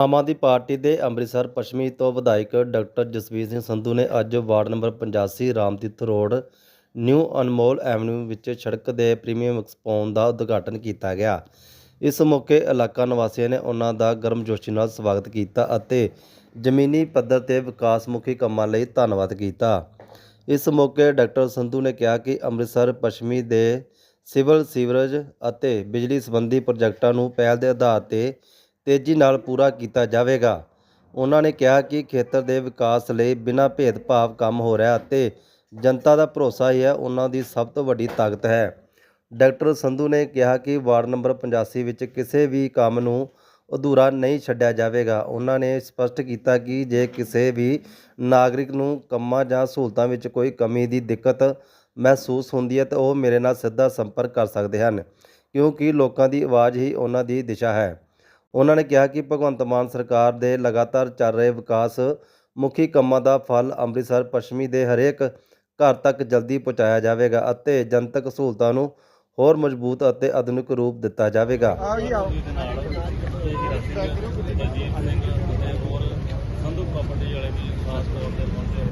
Aam Aadmi party ਦੇ ਅੰਮ੍ਰਿਤਸਰ ਪੱਛਮੀ ਤੋਂ ਵਿਧਾਇਕ ਡਾਕਟਰ ਜਸਵੀਰ ਸਿੰਘ ਸੰਧੂ ਨੇ ਅੱਜ ward number 85 Ramtirath road, new Anmol avenue ਵਿੱਚ ਸੜਕ ਦੇ ਪ੍ਰੀਮੀਅਮ ਐਕਸਪੋਨ ਦਾ ਉਦਘਾਟਨ ਕੀਤਾ ਗਿਆ। ਇਸ ਮੌਕੇ ਇਲਾਕਾ ਨਿਵਾਸੀਆਂ ਨੇ ਉਹਨਾਂ ਦਾ ਗਰਮਜੋਸ਼ੀ ਨਾਲ ਸਵਾਗਤ ਕੀਤਾ ਅਤੇ ਜ਼ਮੀਨੀ ਪੱਧਰ ਤੇ ਵਿਕਾਸਮੁਖੀ ਕੰਮਾਂ ਲਈ ਧੰਨਵਾਦ ਕੀਤਾ। ਇਸ ਮੌਕੇ ਡਾਕਟਰ ਸੰਧੂ ਨੇ ਕਿਹਾ ਕਿ ਅੰਮ੍ਰਿਤਸਰ ਪੱਛਮੀ ਦੇ ਸਿਵਲ ਸੀਵਰੇਜ ਅਤੇ ਬਿਜਲੀ ਸੰਬੰਧੀ ਪ੍ਰੋਜੈਕਟਾਂ ਨੂੰ ਪਹਿਲ ਦੇ ਆਧਾਰ ਤੇ ਤੇਜ਼ੀ ਨਾਲ ਪੂਰਾ ਕੀਤਾ ਜਾਵੇਗਾ। ਉਹਨਾਂ ਨੇ ਕਿਹਾ ਕਿ ਖੇਤਰ ਦੇ ਵਿਕਾਸ ਲਈ ਬਿਨਾਂ ਭੇਦਭਾਵ ਕੰਮ ਹੋ ਰਿਹਾ ਅਤੇ ਜਨਤਾ ਦਾ ਭਰੋਸਾ ਹੀ ਹੈ, ਉਹਨਾਂ ਦੀ ਸਭ ਤੋਂ ਵੱਡੀ ਤਾਕਤ ਹੈ। ਡਾਕਟਰ ਸੰਧੂ ਨੇ ਕਿਹਾ ਕਿ ਵਾਰਡ ਨੰਬਰ 85 ਵਿੱਚ ਕਿਸੇ ਵੀ ਕੰਮ ਨੂੰ ਅਧੂਰਾ ਨਹੀਂ ਛੱਡਿਆ ਜਾਵੇਗਾ। ਉਹਨਾਂ ਨੇ ਸਪਸ਼ਟ ਕੀਤਾ ਕਿ ਜੇ ਕਿਸੇ ਵੀ ਨਾਗਰਿਕ ਨੂੰ ਕੰਮਾਂ ਜਾਂ ਸਹੂਲਤਾਂ ਵਿੱਚ ਕੋਈ ਕਮੀ ਦੀ ਦਿੱਕਤ ਮਹਿਸੂਸ ਹੁੰਦੀ ਹੈ, ਤਾਂ ਉਹ ਮੇਰੇ ਨਾਲ ਸਿੱਧਾ ਸੰਪਰਕ ਕਰ ਸਕਦੇ ਹਨ, ਕਿਉਂਕਿ ਲੋਕਾਂ ਦੀ ਆਵਾਜ਼ ਹੀ ਉਹਨਾਂ ਦੀ ਦਿਸ਼ਾ ਹੈ। ਉਹਨਾਂ ਨੇ ਕਿਹਾ ਕਿ ਭਗਵੰਤ ਮਾਨ ਸਰਕਾਰ ਦੇ ਲਗਾਤਾਰ ਚੱਲ ਰਹੇ ਵਿਕਾਸ ਮੁਖੀ ਕੰਮਾਂ ਦਾ ਫਲ ਅੰਮ੍ਰਿਤਸਰ ਪੱਛਮੀ ਦੇ ਹਰੇਕ ਘਰ ਤੱਕ ਜਲਦੀ ਪਹੁੰਚਾਇਆ ਜਾਵੇਗਾ ਅਤੇ ਜਨਤਕ ਸਹੂਲਤਾਂ ਨੂੰ ਹੋਰ ਮਜ਼ਬੂਤ ਅਤੇ ਆਧੁਨਿਕ ਰੂਪ ਦਿੱਤਾ ਜਾਵੇਗਾ।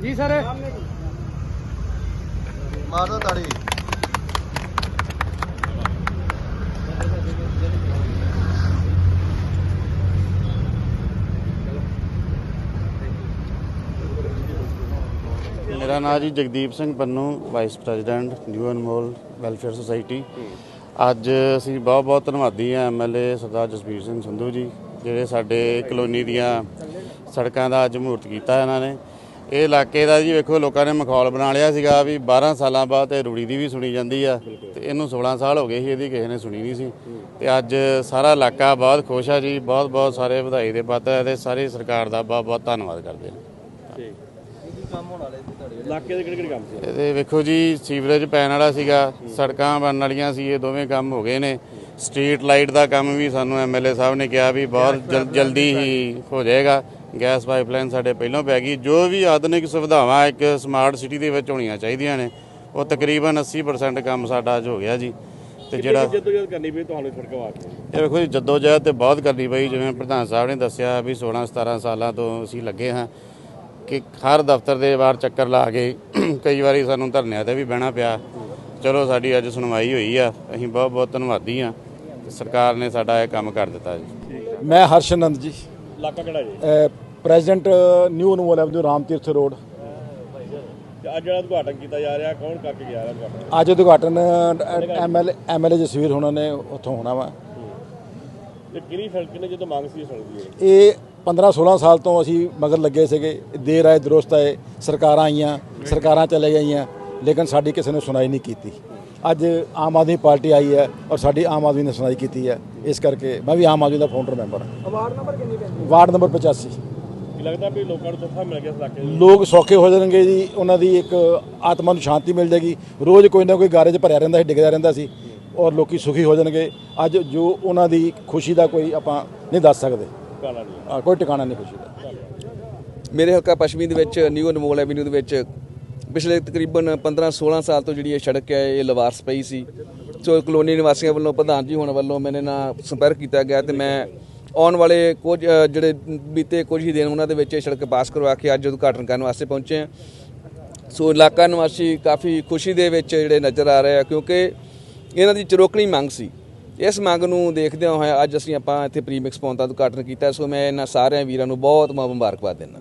ਜੀ ਸਰ। ਮਾਰ ਦੋ ਤਾੜੀ। ਮੇਰਾ ਨਾਮ ਜੀ Jagdeep Singh Pannu vice president new Anmol welfare society ਅੱਜ ਅਸੀਂ ਬਹੁਤ ਬਹੁਤ ਧੰਨਵਾਦੀ ਹਾਂ ਐਮਐਲਏ ਸਰਦਾਰ ਜਸਵੀਰ ਸਿੰਘ ਸੰਧੂ ਜੀ, ਜਿਹੜੇ ਸਾਡੇ ਕਲੋਨੀ ਦੀਆਂ ਸੜਕਾਂ ਦਾ ਅੱਜ ਮਹੂਰਤ ਕੀਤਾ ਇਹਨਾਂ ਨੇ। ਇਹ ਇਲਾਕੇ ਦਾ ਜੀ ਵੇਖੋ, ਲੋਕਾਂ ਨੇ ਮਖੌਲ ਬਣਾ ਲਿਆ ਸੀਗਾ ਵੀ 12 ਸਾਲਾਂ ਬਾਅਦ ਇਹ ਰੂੜੀ ਦੀ ਵੀ ਸੁਣੀ ਜਾਂਦੀ ਆ, ਤੇ ਇਹਨੂੰ 16 ਸਾਲ ਹੋ ਗਏ ਸੀ ਇਹਦੀ, ਕਿਸੇ ਨੇ ਸੁਣੀ ਨਹੀਂ ਸੀ। ਤੇ ਅੱਜ ਸਾਰਾ ਇਲਾਕਾ ਬਹੁਤ ਖੁਸ਼ ਆ ਜੀ, ਬਹੁਤ ਬਹੁਤ ਸਾਰੇ ਵਧਾਈ ਦੇ ਪਾਤਰ ਹੈ ਤੇ ਸਾਰੀ ਸਰਕਾਰ ਦਾ ਬਹੁਤ ਬਹੁਤ ਧੰਨਵਾਦ ਕਰਦੇ ਹਾਂ। ਇਲਾਕੇ ਦੇ ਕਿਹੜੇ ਕਿਹੜੇ ਕੰਮ ਸੀ? ਇਹਦੇ ਵੇਖੋ ਜੀ ਸੀਵਰੇਜ ਪੈਣ ਵਾਲਾ ਸੀਗਾ ਸੜਕਾਂ ਬਣਨ ਵਾਲੀਆਂ ਸੀ ਇਹ ਦੋਵੇਂ ਕੰਮ ਹੋ ਗਏ ਨੇ। ਸਟਰੀਟ ਲਾਈਟ ਦਾ ਕੰਮ ਵੀ ਸਾਨੂੰ ਐਮਐਲਏ ਸਾਹਿਬ ਨੇ ਕਿਹਾ ਵੀ ਬਹੁਤ ਜਲ- ਜਲਦੀ ਹੀ ਹੋ ਜਾਏਗਾ। ਗੈਸ ਪਾਈਪਲਾਈਨ ਸਾਡੇ ਪਹਿਲਾਂ ਪੈ ਗਈ। ਜੋ ਵੀ ਆਧੁਨਿਕ ਸੁਵਿਧਾਵਾਂ ਇੱਕ ਸਮਾਰਟ ਸਿਟੀ ਦੇ ਵਿੱਚ ਹੋਣੀਆਂ ਚਾਹੀਦੀਆਂ ਨੇ ਉਹ ਤਕਰੀਬਨ 80% ਕੰਮ ਸਾਡਾ ਅੱਜ ਹੋ ਗਿਆ ਜੀ। ਤੇ ਜਿਹੜਾ ਜਦੋਂ ਜਦ ਕਰਨੀ ਪਈ ਤੁਹਾਨੂੰ ਸੜਕ ਵਾਸਤੇ? ਇਹ ਵੇਖੋ ਜੀ ਜੱਦੋ ਜਹਿਦ ਤੇ ਬਹੁਤ ਕਰਨੀ ਪਈ। ਜਿਵੇਂ ਪ੍ਰਧਾਨ ਸਾਹਿਬ ਨੇ ਦੱਸਿਆ ਵੀ 16 17 ਸਾਲਾਂ ਤੋਂ ਅਸੀਂ ਲੱਗੇ ਹਾਂ। ਕਿ ਹਰ ਦਫ਼ਤਰ ਦੇ ਬਾਹਰ ਚੱਕਰ ਲਾ ਕੇ ਕਈ ਵਾਰੀ ਸਾਨੂੰ ਧਰਨਿਆਂ ਤੇ ਵੀ ਬਹਿਣਾ ਪਿਆ। ਚਲੋ ਸਾਡੀ ਅੱਜ ਸੁਣਵਾਈ ਹੋਈ ਆ ਅਸੀਂ ਬਹੁਤ ਬਹੁਤ ਧੰਨਵਾਦੀ ਆ ਸਰਕਾਰ ਨੇ ਸਾਡਾ ਇਹ ਕੰਮ ਕਰ ਦਿੱਤਾ ਜੀ। ਮੈਂ ਹਰਸ਼ਨੰਦ ਜੀ। ਇਲਾਕਾ ਕਿਹੜਾ ਜੀ? President new Anmol avenue Ramtirath road. ਅੱਜ ਜਿਹੜਾ ਉਦਘਾਟਨ ਕੀਤਾ ਜਾ ਰਿਹਾ ਕੌਣ ਕਰਕੇ ਗਿਆ ਰਿਹਾ ਉਦਘਾਟਨ? ਅੱਜ ਉਦਘਾਟਨ ਐਮਐਲਏ ਐਮਐਲਏ ਜਸਵੀਰ ਹੋਣਾ ਨੇ ਉੱਥੋਂ ਹੋਣਾ ਵਾ। ਤੇ ਕਿਹੜੀ ਸੜਕ ਨੇ ਜਦੋਂ ਮੰਗ ਸੀ ਇਹ ਸੜਕ ਦੀ? ਇਹ 15 16 ਸਾਲ ਤੋਂ ਅਸੀਂ ਮਗਰ ਲੱਗੇ ਸੀਗੇ। ਦੇਰ ਆਏ ਦਰੁਸਤ ਆਏ ਸਰਕਾਰਾਂ ਆਈਆਂ ਸਰਕਾਰਾਂ ਚਲੇ ਗਈਆਂ ਲੇਕਿਨ ਸਾਡੀ ਕਿਸੇ ਨੇ ਸੁਣਾਈ ਨਹੀਂ ਕੀਤੀ। ਅੱਜ ਆਮ ਆਦਮੀ ਪਾਰਟੀ ਆਈ ਹੈ ਔਰ ਸਾਡੀ ਆਮ ਆਦਮੀ ਨੇ ਸੁਣਾਈ ਕੀਤੀ ਹੈ। ਇਸ ਕਰਕੇ ਮੈਂ ਵੀ ਆਮ ਆਦਮੀ ਦਾ ਫਾਊਂਡਰ ਮੈਂਬਰ ਹਾਂ। ਵਾਰਡ ਨੰਬਰ ਕਿੰਨੀ ਪੈਂਦੀ ਵਾਰਡ ਨੰਬਰ 85 ਕੀ ਲੱਗਦਾ ਵੀ ਲੋਕਾਂ ਨੂੰ ਤੋਹਫਾ ਮਿਲ ਗਿਆ ਇਸ ਇਲਾਕੇ ਦੇ ਲੋਕ ਸੌਖੇ ਹੋ ਜਾਣਗੇ ਜੀ। ਉਹਨਾਂ ਦੀ ਇੱਕ ਆਤਮਾ ਨੂੰ ਸ਼ਾਂਤੀ ਮਿਲ ਜਾਏਗੀ। ਰੋਜ਼ ਕੋਈ ਨਾ ਕੋਈ ਗਾਰੇ 'ਚ ਭਰਿਆ ਰਹਿੰਦਾ ਸੀ ਡਿੱਗਦਾ ਰਹਿੰਦਾ ਸੀ ਔਰ ਲੋਕੀ ਸੁਖੀ ਹੋ ਜਾਣਗੇ। ਅੱਜ ਜੋ ਉਹਨਾਂ ਦੀ ਖੁਸ਼ੀ ਦਾ ਕੋਈ ਆਪਾਂ ਨਹੀਂ ਦੱਸ ਸਕਦੇ। ਅ, ਕੋਈ ਟਿਕਾਣਾ ਨਹੀਂ ਖੁਸ਼ੀ ਦਾ। ਮੇਰੇ ਹਲਕਾ ਪੱਛਮੀ ਦੇ ਵਿੱਚ ਨਿਊ ਅਨਮੋਲ ਐਵਨਿਊ ਦੇ ਵਿੱਚ ਪਿਛਲੇ ਤਕਰੀਬਨ 15-16 ਸਾਲ ਤੋਂ ਜਿਹੜੀ ਇਹ ਸੜਕ ਹੈ ਇਹ ਲਵਾਰਸ ਪਈ ਸੀ। ਸੋ ਕਲੋਨੀ ਨਿਵਾਸੀਆਂ ਵੱਲੋਂ ਪ੍ਰਧਾਨ ਜੀ ਹੋਣ ਵੱਲੋਂ ਮੈਨੇ ਨਾਲ ਸੰਪਰਕ ਕੀਤਾ ਗਿਆ ਤੇ ਮੈਂ ਆਉਣ ਵਾਲੇ ਕੁਝ ਜਿਹੜੇ ਬੀਤੇ ਕੁਝ ਹੀ ਦਿਨ ਉਹਨਾਂ ਦੇ ਵਿੱਚ ਇਹ ਸੜਕ ਪਾਸ ਕਰਵਾ ਕੇ ਅੱਜ ਉਦਘਾਟਨ ਕਰਨ ਵਾਸਤੇ ਪਹੁੰਚੇ ਹਾਂ। ਸੋ ਇਲਾਕਾ ਨਿਵਾਸੀ ਕਾਫੀ ਖੁਸ਼ੀ ਦੇ ਵਿੱਚ ਜਿਹੜੇ ਨਜ਼ਰ ਆ ਰਹੇ ਆ ਕਿਉਂਕਿ ਇਹਨਾਂ ਦੀ ਚਰੋਕਣੀ ਮੰਗ ਸੀ। ਇਸ ਮੰਗ ਨੂੰ ਦੇਖਦਿਆਂ ਹੋਇਆ ਅੱਜ ਅਸੀਂ ਆਪਾਂ ਇੱਥੇ ਪ੍ਰੀਮਿਕਸ ਪਾਉਣ ਦਾ ਉਦਘਾਟਨ ਕੀਤਾ, ਸੋ ਮੈਂ ਇਹਨਾਂ ਸਾਰਿਆਂ ਵੀਰਾਂ ਨੂੰ ਬਹੁਤ ਮੁਬਾਰਕਬਾਦ ਦਿੰਦਾ।